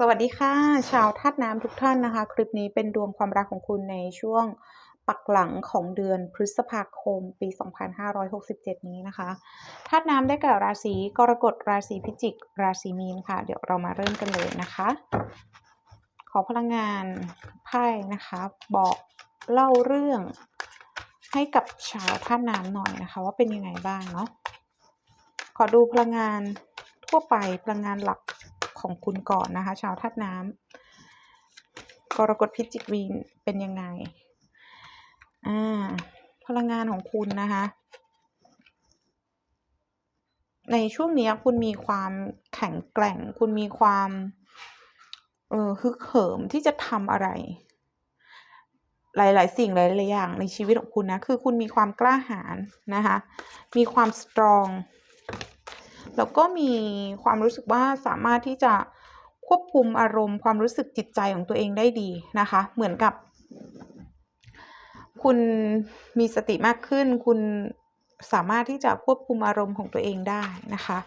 สวัสดีค่ะ ชาวธาตุน้ำทุกท่านนะคะ คลิปนี้เป็นดวงความรักของคุณในช่วงปักหลังของเดือนพฤษภาคมปี 2567 นี้นะคะธาตุน้ำได้แก่ราศีกรกฎราศีพิจิก ราศีมีนค่ะ เดี๋ยวเรามาเริ่มกันเลยนะคะ ขอพลังงานไพ่นะคะ บอกเล่าเรื่องให้กับชาวธาตุน้ำหน่อยนะคะ ว่าเป็นยังไงบ้างเนาะขอดูพลังงานทั่วไปพลังงานหลัก ของคุณก่อนนะคะ ชาวธาตุน้ำกรกฎพิจิกวีนเป็นยังไงอ่าพลังงานของคุณนะคะ ในช่วงนี้คุณมีความแข็งแกร่ง คุณมีความเออฮึกเหิมที่จะทำอะไร หลาย ๆ สิ่งหลาย ๆ อย่างในชีวิตของคุณนะ คือคุณมีความกล้าหาญนะคะ มีความสตรอง แล้วก็มีความรู้สึกว่าสามารถที่จะควบคุมอารมณ์ความรู้สึกจิตใจของตัวเองได้ดีนะคะ เหมือนกับ คุณมีสติมากขึ้น คุณสามารถที่จะควบคุมอารมณ์ของตัวเองได้นะคะ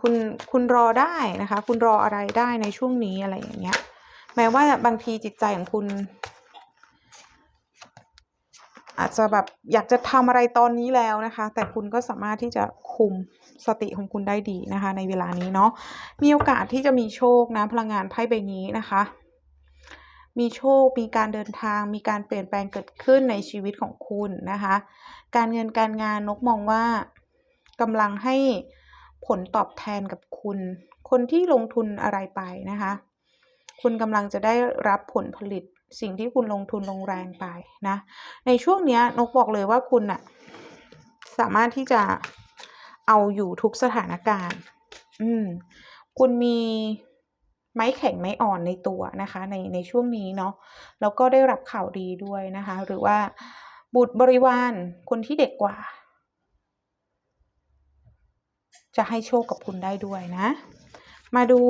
คุณคุณรอได้นะคะ คุณรออะไรได้ในช่วงนี้อะไรอย่างเงี้ย แม้ว่าบางทีจิตใจของคุณ อาจจะแบบอยากจะทำอะไรตอนนี้แล้วนะคะ แต่คุณก็สามารถที่จะคุมสติของคุณได้ดีนะคะ ในเวลานี้เนาะมีโอกาสที่จะมีโชคนะพลังงานไพ่ใบนี้นะคะ มีโชค มีการเดินทาง มีการเปลี่ยนแปลงเกิดขึ้นในชีวิตของคุณนะคะ การเงินการงานนกมองว่ากำลังให้ผลตอบแทนกับคุณ คนที่ลงทุนอะไรไปนะคะ คุณกำลังจะได้รับผลผลิตสิ่งที่คุณลงทุนลงแรงไปนะ ในช่วงนี้นกบอกเลยว่าคุณอะสามารถที่จะเอาอยู่ทุกสถานการณ์ อืม คุณมีไม้แข็งไม้อ่อนในตัวนะคะ ในในช่วงนี้เนาะ แล้วก็ได้รับข่าวดีด้วยนะคะ หรือว่าบุตรบริวารคนที่เด็กกว่า จะให้โชคกับคุณได้ด้วยนะ มาดู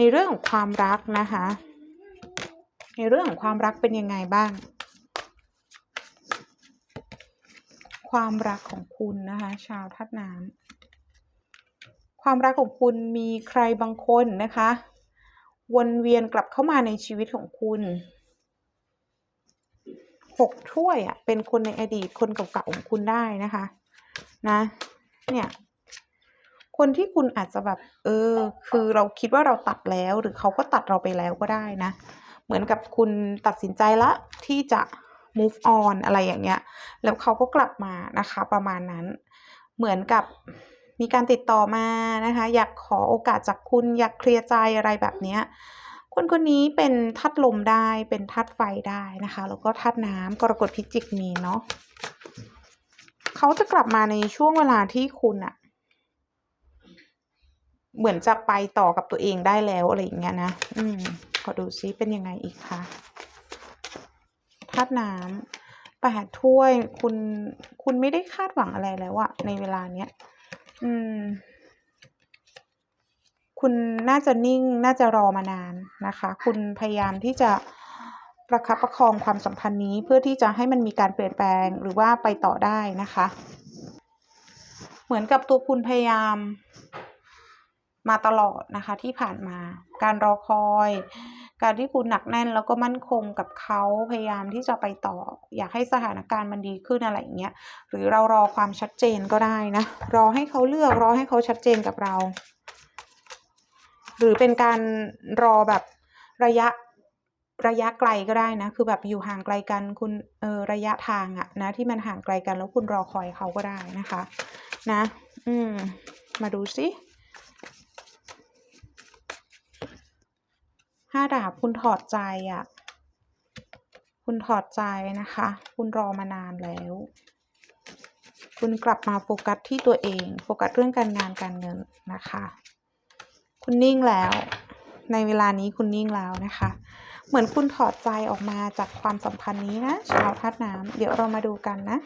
ในเรื่องของความรักนะคะ ในเรื่องของความรักเป็นยังไงบ้าง ความรักของคุณนะคะ ชาวธาตุน้ำความรักของคุณมีใครบางคนนะคะ วนเวียนกลับเข้ามาในชีวิตของคุณหกถ้วยอะ่ะเป็นคนในอดีตคนเก่าๆของคุณได้นะคะ นะ เนี่ย คนที่คุณอาจจะแบบ เออ คือเราคิดว่าเราตัดแล้ว หรือเขาก็ตัดเราไปแล้วก็ได้นะ เหมือนกับคุณตัดสินใจละที่จะ move on อะไรอย่างเงี้ย แล้วเขาก็กลับมานะคะ ประมาณนั้น เหมือนกับมีการติดต่อมานะคะ อยากขอโอกาสจากคุณอยากเคลียร์ใจอะไรแบบเนี้ยคนคนนี้เป็นธาตุลมได้เป็นธาตุไฟได้นะคะ แล้วก็ธาตุน้ำกรกฎพิจิกมีเนาะเขาจะกลับมาในช่วงเวลาที่คุณอะ เหมือนจะไปต่อกับตัวเองได้แล้วอะไรอย่างเงี้ยนะ อืม ขอดูซิเป็นยังไงอีกคะธาตุน้ำแปดถ้วยคุณคุณไม่ได้คาดหวังอะไรแล้วอะในเวลาเนี้ย อืม คุณน่าจะนิ่งน่าจะรอมานานนะคะ คุณพยายามที่จะประคับประคองความสัมพันธ์นี้เพื่อที่จะให้มันมีการเปลี่ยนแปลงหรือว่าไปต่อได้นะคะ เหมือนกับตัวคุณพยายาม มาตลอดนะคะที่ผ่านมา การรอคอย การที่คุณหนักแน่นแล้วก็มั่นคงกับเขาพยายามที่จะไปต่อ อยากให้สถานการณ์มันดีขึ้นอะไรอย่างเงี้ยหรือเรารอความชัดเจนก็ได้นะ รอให้เขาเลือกรอให้เขาชัดเจนกับเรา หรือเป็นการรอแบบระยะระยะไกลก็ได้นะ คือแบบอยู่ห่างไกลกันคุณเออระยะทางอะนะ ที่มันห่างไกลกันแล้วคุณรอคอยเขาก็ได้นะคะ นะ อืม มาดูซิ ห้าดาบคุณถอดใจอะคุณถอดใจนะคะ คุณรอมานานแล้ว คุณกลับมาโฟกัสที่ตัวเอง โฟกัสเรื่องการงานการเงินนะคะ คุณนิ่งแล้ว ในเวลานี้คุณนิ่งแล้วนะคะ เหมือนคุณถอดใจออกมาจากความสัมพันธ์นี้นะชาวธาตุน้ำเดี๋ยวเรามาดูกันนะ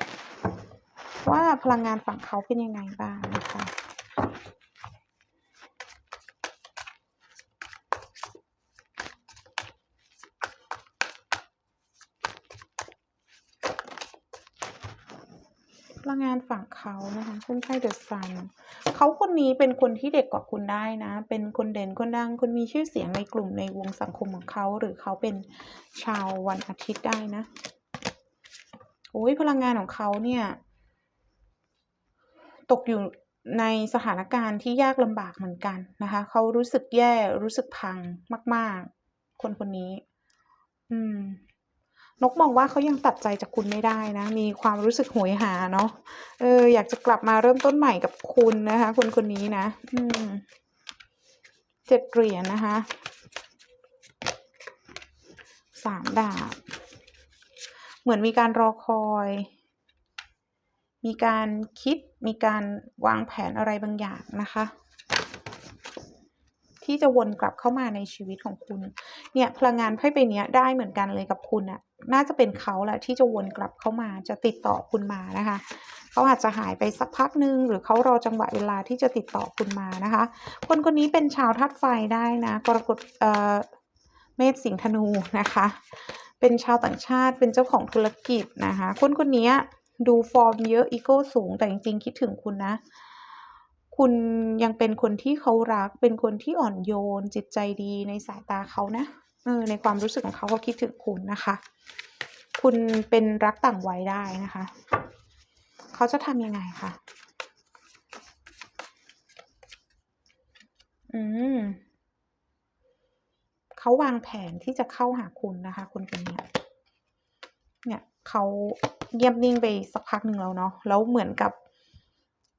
ว่าพลังงานฝั่งเขาเป็นยังไงบ้างนะคะ พลังงานฝั่งเขานะคะคุณไพ่เดอะซันเขาคนนี้เป็นคนที่เด็กกว่าคุณได้นะ เป็นคนเด่นคนดังคนมีชื่อเสียงในกลุ่มในวงสังคมของเขา หรือเขาเป็นชาววันอาทิตย์ได้นะโอ้ยพลังงานของเขาเนี่ยตกอยู่ในสถานการณ์ที่ยากลำบากเหมือนกันนะคะ เขารู้สึกแย่รู้สึกพังมาก ๆ คนคนนี้ อืม นกมองว่าเขายังตัดใจจากคุณไม่ได้นะ มีความรู้สึกโหยหาเนาะเอออยากจะกลับมาเริ่มต้นใหม่กับคุณนะคะ คนคนนี้นะ อืมเจ็ดเหรียญนะคะสามดาบ เหมือนมีการรอคอย มีการคิดมีการวางแผนอะไรบางอย่างนะคะ ที่จะวนกลับเข้ามาในชีวิตของคุณ เนี่ยพลังงานไพ่ใบเนี้ยได้เหมือนกันเลยกับคุณอะ น่าจะเป็นเขาแหละที่จะวนกลับเข้ามาจะติดต่อคุณมานะคะเขาอาจจะหายไปสักพักหนึ่งหรือเขารอจังหวะเวลาที่จะติดต่อคุณมานะคะ คนคนนี้เป็นชาวธาตุไฟได้นะกรกฎเอ่อเมษสิงห์ธนูนะคะ เป็นชาวต่างชาติเป็นเจ้าของธุรกิจนะคะ คนคนนี้ดูฟอร์มเยอะอีโก้สูงแต่จริงๆคิดถึงคุณนะคุณยังเป็นคนที่เขารัก เป็นคนที่อ่อนโยนจิตใจดีในสายตาเขานะ เออในความรู้สึกของเขาเขาคิดถึงคุณนะคะ คุณเป็นรักต่างวัยได้นะคะ เขาจะทำยังไงคะอืมเขาวางแผนที่จะเข้าหาคุณนะคะ คนคนเนี้ยเนี่ยเขาเงียบนิ่งไปสักพักหนึ่งแล้วเนาะแล้วเหมือนกับ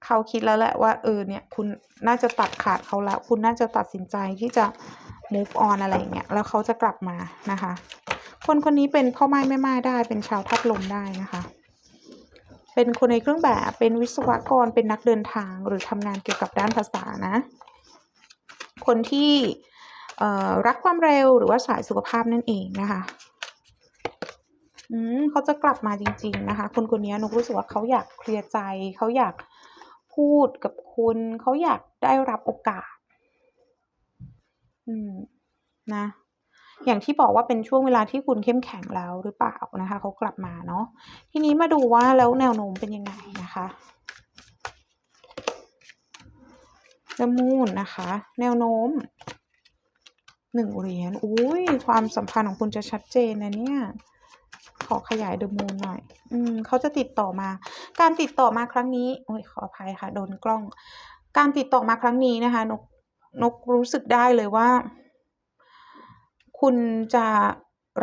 เขาคิดแล้วแหละว่าเออเนี่ย คุณน่าจะตัดขาดเขาแล้ว คุณน่าจะตัดสินใจที่จะ move on อะไรอย่างเงี้ยแล้วเขาจะกลับมานะคะ คนคนนี้เป็นพ่อไม้แม่ไม้ได้เป็นชาวธาตุลมได้นะคะ เป็นคนในเครื่องแบบเป็นวิศวกรเป็นนักเดินทางหรือทำงานเกี่ยวกับด้านภาษานะ คนที่รักความเร็วหรือว่าสายสุขภาพนั่นเองนะคะอืมเขาจะกลับมาจริง ๆ นะคะ คนคนนี้นกรู้สึกว่าเขาอยากเคลียร์ใจ เขาอยากพูดกับคุณ เขาอยากได้รับโอกาส อืม นะ อย่างที่บอกว่าเป็นช่วงเวลาที่คุณเข้มแข็งแล้วหรือเปล่านะคะเขากลับมาเนาะทีนี้มาดูว่าแล้วแนวโน้มเป็นยังไงนะคะ The Moon นะคะ แนวโน้มหนึ่งเหรียญอุ้ยความสัมพันธ์ของคุณจะชัดเจนนะเนี่ย ขอขยาย The Moon หน่อย อืมเขาจะติดต่อมา การติดต่อมาครั้งนี้โอ้ยขออภัยค่ะ โดนกล้อง การติดต่อมาครั้งนี้นะคะนก นกรู้สึกได้เลยว่า คุณจะ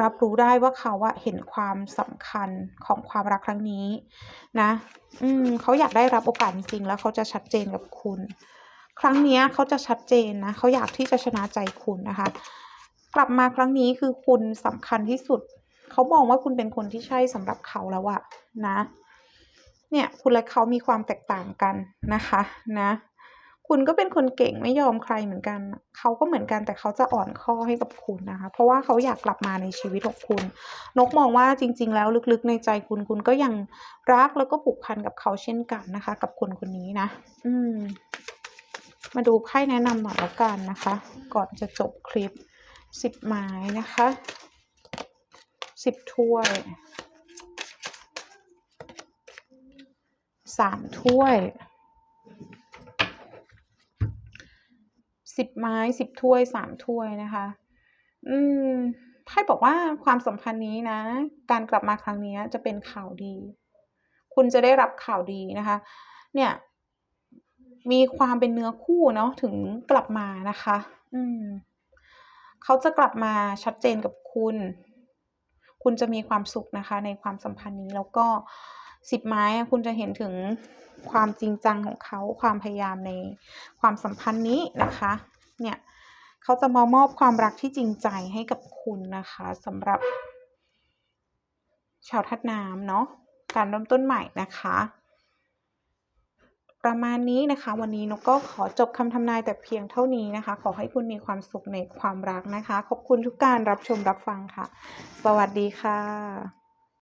รับรู้ได้ว่าเขาอะเห็นความสำคัญของความรักครั้งนี้ นะ อืมเขาอยากได้รับโอกาสจริงแล้วเขาจะชัดเจนกับคุณ ครั้งเนี้ยเขาจะชัดเจนนะเขาอยากที่จะชนะใจคุณนะคะ กลับมาครั้งนี้คือคุณสำคัญที่สุด เขามองว่าคุณเป็นคนที่ใช่สำหรับเขาแล้วอะนะ เนี่ย คุณและเขามีความแตกต่างกันนะคะ นะ คุณก็เป็นคนเก่งไม่ยอมใครเหมือนกัน เขาก็เหมือนกันแต่เขาจะอ่อนข้อให้กับคุณนะคะ เพราะว่าเขาอยากกลับมาในชีวิตของคุณ นกมองว่าจริง ๆ แล้วลึกๆในใจคุณคุณก็ยังรักแล้วก็ผูกพันกับเขาเช่นกันนะคะ กับคนคนนี้นะ อืม มาดูไพ่แนะนำหน่อยแล้วกันนะคะ ก่อนจะจบคลิปสิบไม้นะคะสิบถ้วยสามถ้วย สิบไม้สิบถ้วยสามถ้วยนะคะ อืมไพ่บอกว่าความสัมพันธ์นี้นะ การกลับมาครั้งนี้จะเป็นข่าวดี คุณจะได้รับข่าวดีนะคะ เนี่ย มีความเป็นเนื้อคู่เนาะถึงกลับมานะคะ อืมเขาจะกลับมาชัดเจนกับคุณ คุณจะมีความสุขนะคะ ในความสัมพันธ์นี้แล้วก็ สิบไม้คุณจะเห็นถึงความจริงจังของเขาความพยายามในความสัมพันธ์นี้นะคะ เนี่ยเขาจะมามอบความรักที่จริงใจให้กับคุณนะคะสำหรับ ชาวธาตุน้ำเนาะการเริ่มต้นใหม่นะคะ ประมาณนี้นะคะ วันนี้นกก็ขอจบคำทำนายแต่เพียงเท่านี้นะคะ ขอให้คุณมีความสุขในความรักนะคะ ขอบคุณทุกการรับชมรับฟังค่ะ สวัสดีค่ะ